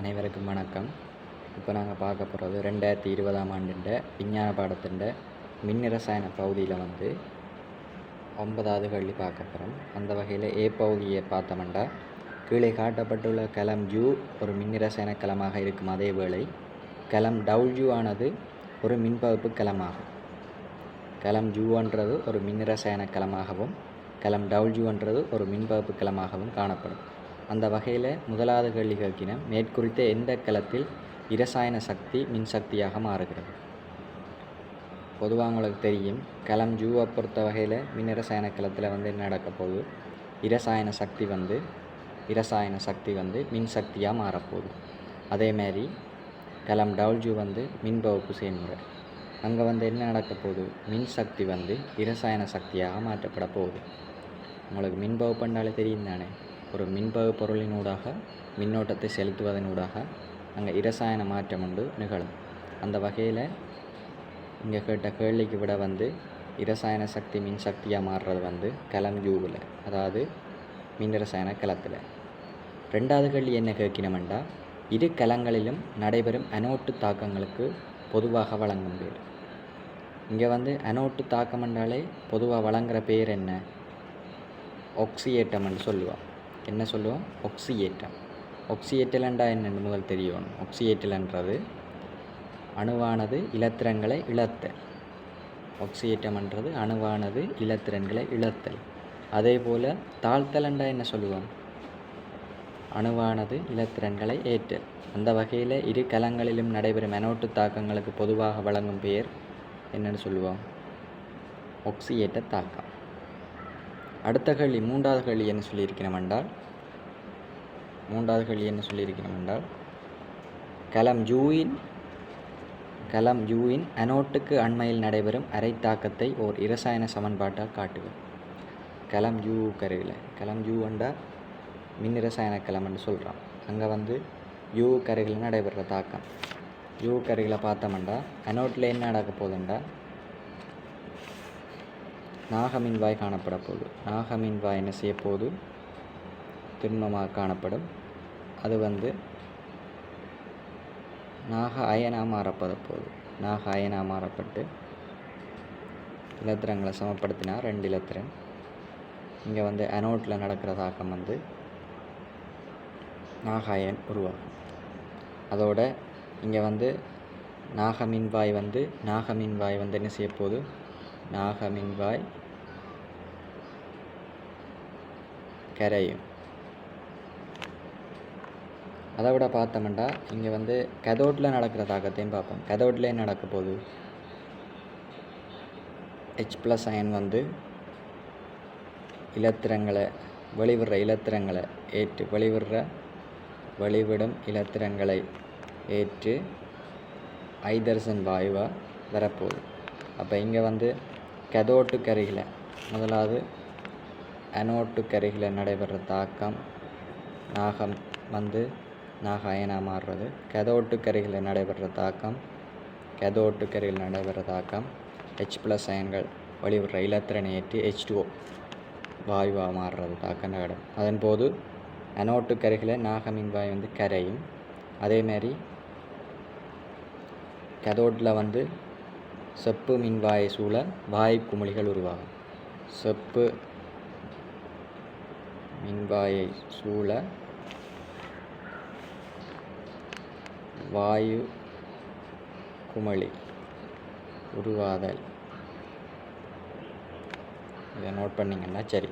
அனைவருக்கும் வணக்கம். இப்போ நாங்கள் பார்க்க போகிறது ரெண்டாயிரத்தி இருபதாம் ஆண்டுன்ற விஞ்ஞான பாடத்தின் மின் ரசாயன பகுதியில் வந்து ஒன்பதாவது கல்வி பார்க்க போகிறோம் அந்த வகையில் ஏ பகுதியை பார்த்தோம்னா கீழே காட்டப்பட்டுள்ள கலம் ஜூ ஒரு மின் ரசாயன கலமாக இருக்கும் அதே வேளை கலம் டவுல்ஜூ ஆனது ஒரு மின்பகுப்பு கலமாகும். கலம் ஜூன்றது ஒரு மின் ரசாயன கலமாகவும் கலம் டவுல்ஜூன்றது ஒரு மின்பகுப்பு கலமாகவும் காணப்படும். அந்த வகையில் முதலாவது கேள்வி கேட்கின மேற்குறித்த எந்த களத்தில் இரசாயன சக்தி மின்சக்தியாக மாறுகிறது? பொதுவாக உங்களுக்கு தெரியும். கலம் ஜூவை பொறுத்த வகையில் மின் இரசாயன களத்தில் வந்து என்ன நடக்க போகுது? இரசாயன சக்தி வந்து இரசாயன சக்தி வந்து மின்சக்தியாக மாறப்போகுது. அதேமாரி கலம் டவுல்ஜூ வந்து மின்பகுப்பு செயல்முறை. அங்கே வந்து என்ன நடக்க போகுது? மின்சக்தி வந்து இரசாயன சக்தியாக மாற்றப்பட போகுது. உங்களுக்கு மின்பகுப்புண்டாலே தெரியும் தானே ஒரு மின்பகு பொருளினூடாக மின்னோட்டத்தை செலுத்துவதனூடாக அங்கே இரசாயன மாற்றம் உண்டு நிகழும். அந்த வகையில் இங்கே கேட்ட கேள்விக்கு விட வந்து இரசாயன சக்தி மின் சக்தியாக மாறுறது வந்து கலம் யூவில் அதாவது மின் ரசாயன கலத்தில். ரெண்டாவது கேள்வி என்ன கேட்கணுமெண்டா இரு கலங்களிலும் நடைபெறும் அனோட்டு தாக்கங்களுக்கு பொதுவாக வழங்கும் பேர். இங்கே வந்து அனோட்டு தாக்கம் என்றாலே பொதுவாக வழங்குற பேர் என்ன? ஒக்சியேட்டம்னு சொல்லுவாள் என்ன சொல்லுவோம்? ஒக்சியேட்டம் ஒக்சியேட்டலண்டா என்னென்னு முதல் தெரியணும் ஒக்சியேட்டலன்றது அணுவானது இலத்திரங்களை இழத்தல். ஒக்சியேட்டம்ன்றது அணுவானது இலத்திரன்களை இழத்தல். அதே போல் தாழ்த்தலண்டா என்ன சொல்லுவோம்? அணுவானது இலத்திரன்களை ஏற்றல். அந்த வகையில் இரு கலங்களிலும் நடைபெறும் மெனோட்டு தாக்கங்களுக்கு பொதுவாக வழங்கும் பெயர் என்னென்னு சொல்லுவோம்? ஒக்சியேட்ட தாக்கம். அடுத்த கேள்வி மூன்றாவது கேள்வி என்ன சொல்லியிருக்கிறோம் என்றால் மூன்றாவது கேள்வி என்ன சொல்லியிருக்கிறோம் என்றால் கலம் ஜூயின் கலம் ஜூயின் அனோட்டுக்கு அண்மையில் நடைபெறும் அரை தாக்கத்தை ஓர் இரசாயன சமன்பாட்டால் காட்டுவோம் கலம் ஜூ கருவியில் கலம் ஜூ என்றால் மின் இரசாயன கலம்னு சொல்கிறான் அங்கே வந்து யூ கருகில் நடைபெறுற தாக்கம். யூ கருகில் பார்த்தோம்டா அனோட்டில் என்ன நடக்க போகுதுண்டா நாகமின் வாய் காணப்பட போகுது நாகமின் வாய் என்ன செய்ய போது திண்மமாக காணப்படும். அது வந்து நாக அயனாக மாறப்பட போகுது நாக அயனாக மாறப்பட்டு இலத்திரங்களை சமப்படுத்தினா ரெண்டு இலத்திரன். இங்கே வந்து அனோட்டில் நடக்கிற தாக்கம் வந்து நாகாயன் உருவாகும். அதோட இங்கே வந்து நாகமின்வாய் வந்து நாகமின்வாய் வந்து என்ன செய்ய போகுது நாகமின்வாய் கரையும். அதை விட பார்த்தோம்னா இங்கே வந்து கதோட்டில் நடக்கிற தாக்கத்தையும் பார்ப்போம். கதோட்டில் நடக்க போகுது? ஹெச் ப்ளஸ் அயன் வந்து இலத்திரங்களை வெளிவிடுற இலத்திரங்களை ஏற்று வெளிவிடுற வெளிவிடும் இலத்திரங்களை ஏற்று ஐதர்சன் வாயுவாக வரப்போகுது. அப்போ இங்கே வந்து கதோட்டு கருகில் முதலாவது அனோட்டு கருகில் நடைபெற தாக்கம் நாகம் வந்து நாகாயனாக மாறுறது. கதோட்டு கருகில் நடைபெற தாக்கம் கதோட்டு கரையில் நடைபெற தாக்கம் ஹெச் ப்ளஸ் அயன்கள் வழிவிடுற இலத்திரனை ஏற்றி ஹெச் டூ வாயுவாக மாறுறது தாக்கம் நகடும் அதன் போது அனோட்டு கருகில் நாகமின் வாயு வந்து கரையும். அதேமாரி கதோட்டில் வந்து செப்பு மின்வாயை சூழ வாயு குமிழிகள் உருவாகும். செப்பு மின்வாயை சூழ வாயு குமளி உருவாதல். இதை நோட் பண்ணிங்கன்னா சரி.